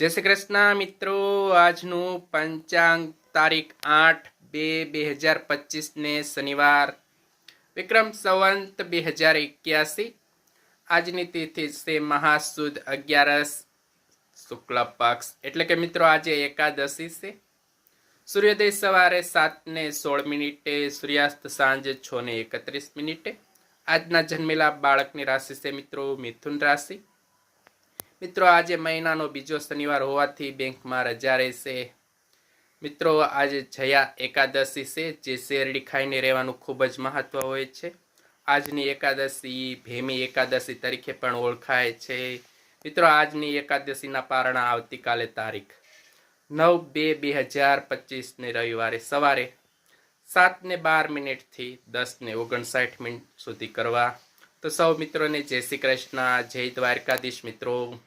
જય શ્રી કૃષ્ણ મિત્રો, આજનું પંચાંગ તારીખ આઠ બે બે હજાર પચીસને શનિવાર. વિક્રમ સંવંત બે હજાર એક્યાસી. આજની તિથિ છે મહાસુદ અગિયારસ શુક્લ પક્ષ. એટલે કે મિત્રો આજે એકાદશી છે. સૂર્યોદય સવારે સાત ને સોળ મિનિટે, સૂર્યાસ્ત સાંજે છ ને એકત્રીસ મિનિટે. આજના જન્મેલા બાળકની રાશિ છે મિત્રો મિથુન રાશિ. મિત્રો, આજે મહિનાનો બીજો શનિવાર હોવાથી બેંકમાં રજા રહેશે. મિત્રો, આજે જયા એકાદશી છે, જે શેરડી ખાઈને રહેવાનું ખૂબ જ મહત્વ હોય છે. આજની એકાદશી ભેમી એકાદશી તરીકે પણ ઓળખાય છે. મિત્રો, આજની એકાદશીના પારણા આવતીકાલે તારીખ નવ બે બે હજાર પચીસને રવિવારે સવારે સાતને બાર મિનિટથી દસ ને ઓગણસાઠ મિનિટ સુધી કરવા. તો સૌ મિત્રોને જય શ્રી કૃષ્ણ, જય દ્વારકાધીશ મિત્રો.